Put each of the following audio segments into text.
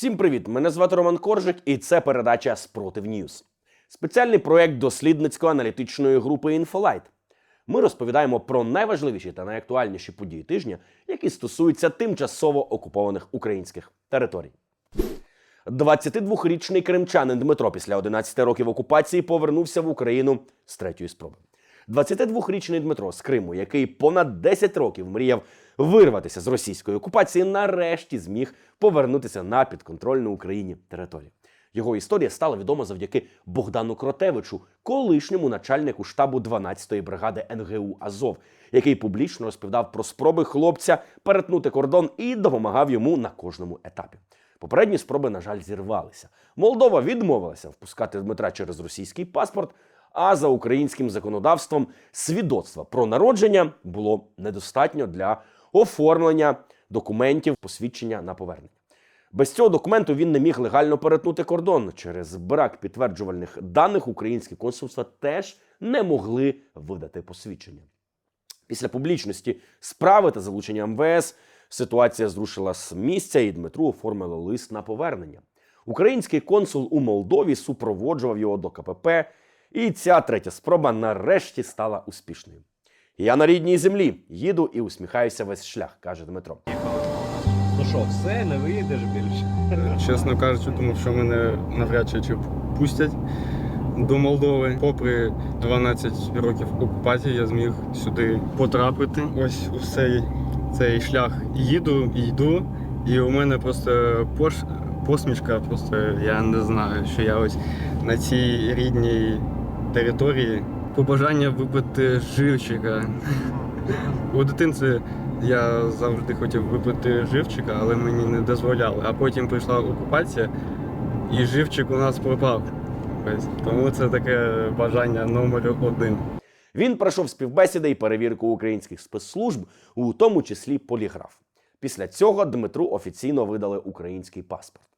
Всім привіт! Мене звати Роман Коржик, і це передача Спротив Ньюз. Спеціальний проєкт дослідницько-аналітичної групи Інфолайт. Ми розповідаємо про найважливіші та найактуальніші події тижня, які стосуються тимчасово окупованих українських територій. 22-річний кримчанин Дмитро після 11 років окупації повернувся в Україну з третьої спроби. 22-річний Дмитро з Криму, який понад 10 років мріяв вирватися з російської окупації, нарешті зміг повернутися на підконтрольну Україні територію. Його історія стала відома завдяки Богдану Кротевичу, колишньому начальнику штабу 12-ї бригади НГУ Азов, який публічно розповідав про спроби хлопця перетнути кордон і допомагав йому на кожному етапі. Попередні спроби, на жаль, зірвалися. Молдова відмовилася впускати Дмитра через російський паспорт. А за українським законодавством свідоцтва про народження було недостатньо для оформлення документів посвідчення на повернення. Без цього документу він не міг легально перетнути кордон. Через брак підтверджувальних даних українські консульства теж не могли видати посвідчення. Після публічності справи та залучення МВС ситуація зрушила з місця, і Дмитру оформили лист на повернення. Український консул у Молдові супроводжував його до КПП, і ця третя спроба нарешті стала успішною. Я на рідній землі їду і усміхаюся весь шлях, каже Дмитро. Ну що, все, не виїдеш більше. Чесно кажучи, тому що мене навряд чи чи пустять до Молдови. Попри 12 років окупації, я зміг сюди потрапити. Ось у цей, цей шлях їду, йду, і у мене просто пош, посмішка, просто я не знаю, що я ось на цій рідній території. Побажання випити живчика. У дитинстві я завжди хотів випити живчика, але мені не дозволяли. А потім прийшла окупація, і живчик у нас пропав. Тому це таке бажання номер один. Він пройшов співбесіди і перевірку українських спецслужб, у тому числі поліграф. Після цього Дмитру офіційно видали український паспорт.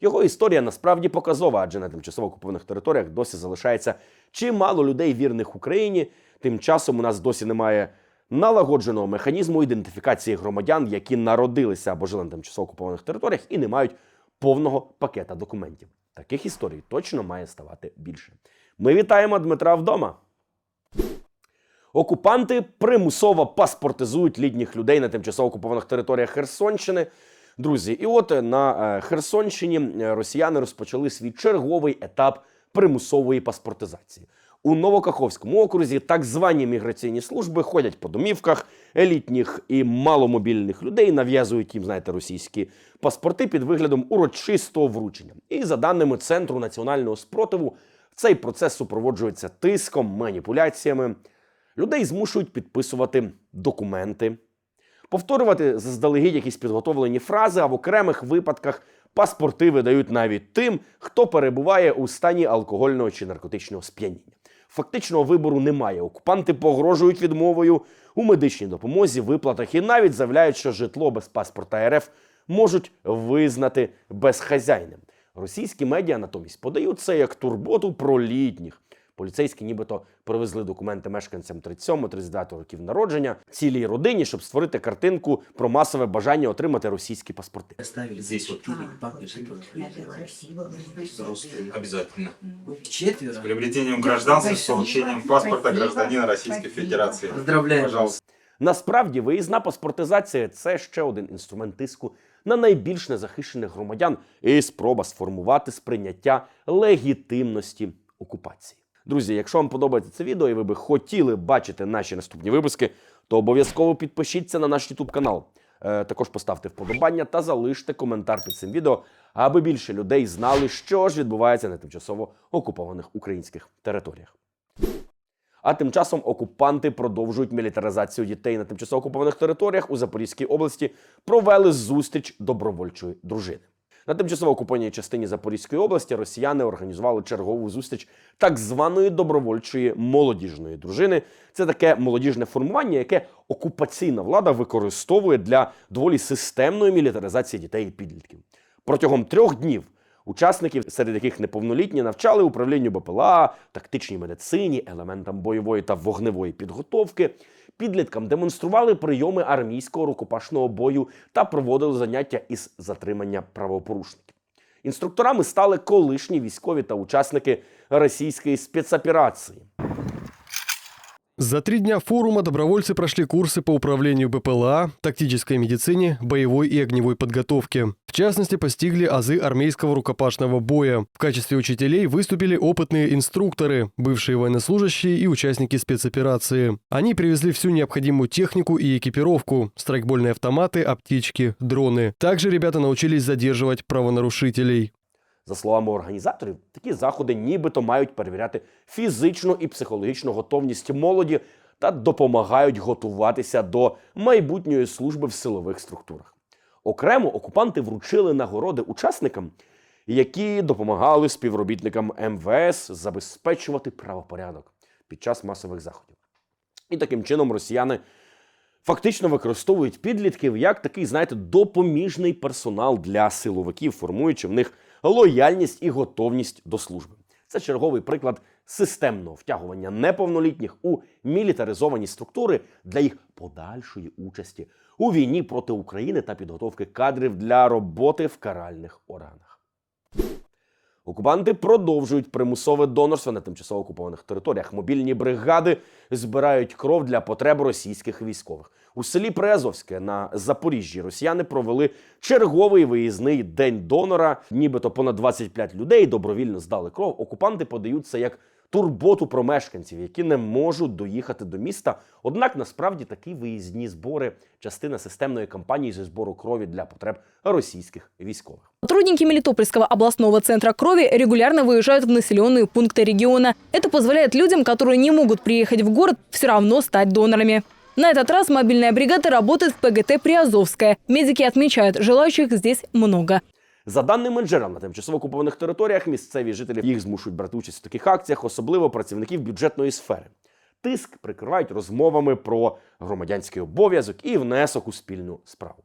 Його історія насправді показова, адже на тимчасово окупованих територіях досі залишається чимало людей вірних Україні. Тим часом у нас досі немає налагодженого механізму ідентифікації громадян, які народилися або жили на тимчасово окупованих територіях і не мають повного пакета документів. Таких історій точно має ставати більше. Ми вітаємо Дмитра вдома. Окупанти примусово паспортизують літніх людей на тимчасово окупованих територіях Херсонщини. Друзі, і от е, на е, Херсонщині е, росіяни розпочали свій черговий етап примусової паспортизації. У Новокаховському окрузі так звані міграційні служби ходять по домівках елітніх і маломобільних людей, нав'язують їм, знаєте, російські паспорти під виглядом урочистого вручення. І за даними Центру національного спротиву, цей процес супроводжується тиском, маніпуляціями. Людей змушують підписувати документи, повторювати заздалегідь якісь підготовлені фрази, а в окремих випадках паспорти видають навіть тим, хто перебуває у стані алкогольного чи наркотичного сп'яніння. Фактичного вибору немає. Окупанти погрожують відмовою у медичній допомозі, виплатах і навіть заявляють, що житло без паспорта РФ можуть визнати безхазяйним. Російські медіа натомість подають це як турботу про літніх. Поліцейські нібито привезли документи мешканцям 37-39 років народження цілій родині, щоб створити картинку про масове бажання отримати російські паспорти. Оставили здесь вот. С приобретением гражданства с получением паспорта гражданина Российской Федерации. Поздравляем. Пожалуйста. Насправді, виїзна паспортизація це ще один інструмент тиску на найбільш незахищених громадян і спроба сформувати сприйняття легітимності окупації. Друзі, якщо вам подобається це відео і ви би хотіли бачити наші наступні випуски, то обов'язково підпишіться на наш YouTube канал. Е, також поставте вподобання та залиште коментар під цим відео, аби більше людей знали, що ж відбувається на тимчасово окупованих українських територіях. А тим часом окупанти продовжують мілітаризацію дітей на тимчасово окупованих територіях у Запорізькій області. Провели зустріч добровольчої дружини. На тимчасово окупованій частині Запорізької області росіяни організували чергову зустріч так званої добровольчої молодіжної дружини. Це таке молодіжне формування, яке окупаційна влада використовує для доволі системної мілітаризації дітей і підлітків. Протягом трьох днів Учасників, серед яких неповнолітні, навчали управлінню БПЛА, тактичній медицині, елементам бойової та вогневої підготовки. підліткам демонстрували прийоми армійського рукопашного бою та проводили заняття із затримання правопорушників. Інструкторами стали колишні військові та учасники російської спецоперації. За три дня форума добровольцы прошли курсы по управлению БПЛА, тактической медицине, боевой и огневой подготовке. В частности, постигли азы армейского рукопашного боя. В качестве учителей выступили опытные инструкторы, бывшие военнослужащие и участники спецоперации. Они привезли всю необходимую технику и экипировку, страйкбольные автоматы, аптечки, дроны. Также ребята научились задерживать правонарушителей. За словами організаторів, такі заходи нібито мають перевіряти фізичну і психологічну готовність молоді та допомагають готуватися до майбутньої служби в силових структурах. Окремо окупанти вручили нагороди учасникам, які допомагали співробітникам МВС забезпечувати правопорядок під час масових заходів. І таким чином росіяни фактично використовують підлітків як такий, знаєте, допоміжний персонал для силовиків, формуючи в них лояльність і готовність до служби. Це черговий приклад системного втягування неповнолітніх у мілітаризовані структури для їх подальшої участі у війні проти України та підготовки кадрів для роботи в каральних органах. Окупанти продовжують примусове донорство на тимчасово окупованих територіях. Мобільні бригади збирають кров для потреб російських військових. У селі Приазовське на Запоріжжі росіяни провели черговий виїзний день донора. Нібито понад 25 людей добровільно здали кров. Окупанти подають це як турботу про мешканців, які не можуть доїхати до міста. Однак насправді такі виїзні збори частина системної кампанії зі збору крові для потреб російських військових. Сотрудники Мелитопольского областного центра крови регулярно выезжают в населенные пункты региона. Это позволяет людям, которые не могут приехать в город, все равно стать донорами. На этот раз мобильная бригада работает в ПГТ «Приазовская». Медики отмечают, желающих здесь много. За даними джерел на тимчасово окупованих територіях, місцеві жителі їх змушують брати участь в таких акціях, особливо працівників бюджетної сфери. Тиск прикривають розмовами про громадянський обов'язок і внесок у спільну справу.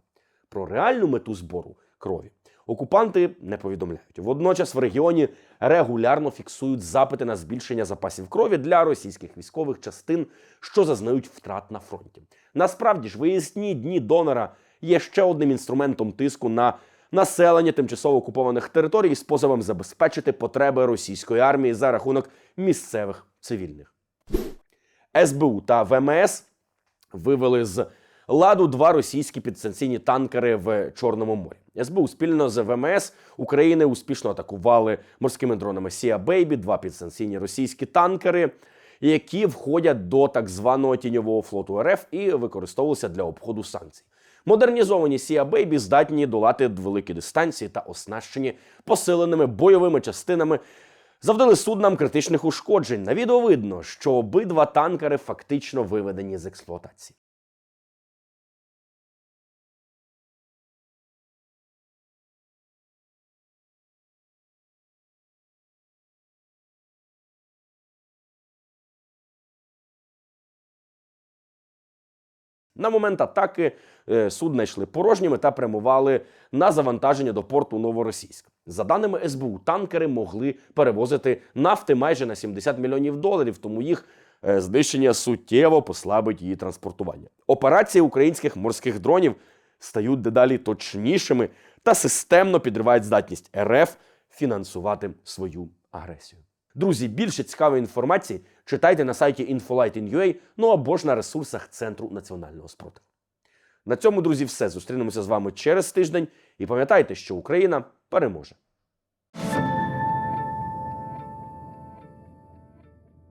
Про реальну мету збору крові окупанти не повідомляють. Водночас в регіоні регулярно фіксують запити на збільшення запасів крові для російських військових частин, що зазнають втрат на фронті. Насправді ж виїзні дні донора є ще одним інструментом тиску на населення тимчасово окупованих територій з позовом забезпечити потреби російської армії за рахунок місцевих цивільних. СБУ та ВМС вивели з ладу два російські підстанційні танкери в Чорному морі. СБУ спільно з ВМС України успішно атакували морськими дронами Сія Бейбі, два підстанційні російські танкери, які входять до так званого тіньового флоту РФ і використовувалися для обходу санкцій. Модернізовані Сія Бейбі здатні долати великі дистанції та оснащені посиленими бойовими частинами. Завдали суднам критичних ушкоджень. На відео видно, що обидва танкери фактично виведені з експлуатації. На момент атаки е, судна йшли порожніми та прямували на завантаження до порту Новоросійськ. За даними СБУ, танкери могли перевозити нафти майже на 70 мільйонів доларів, тому їх е, знищення суттєво послабить її транспортування. Операції українських морських дронів стають дедалі точнішими та системно підривають здатність РФ фінансувати свою агресію. Друзі, більше цікавої інформації читайте на сайті infolight.in.ua, ну або ж на ресурсах Центру національного спротиву. На цьому, друзі, все. Зустрінемося з вами через тиждень і пам'ятайте, що Україна переможе.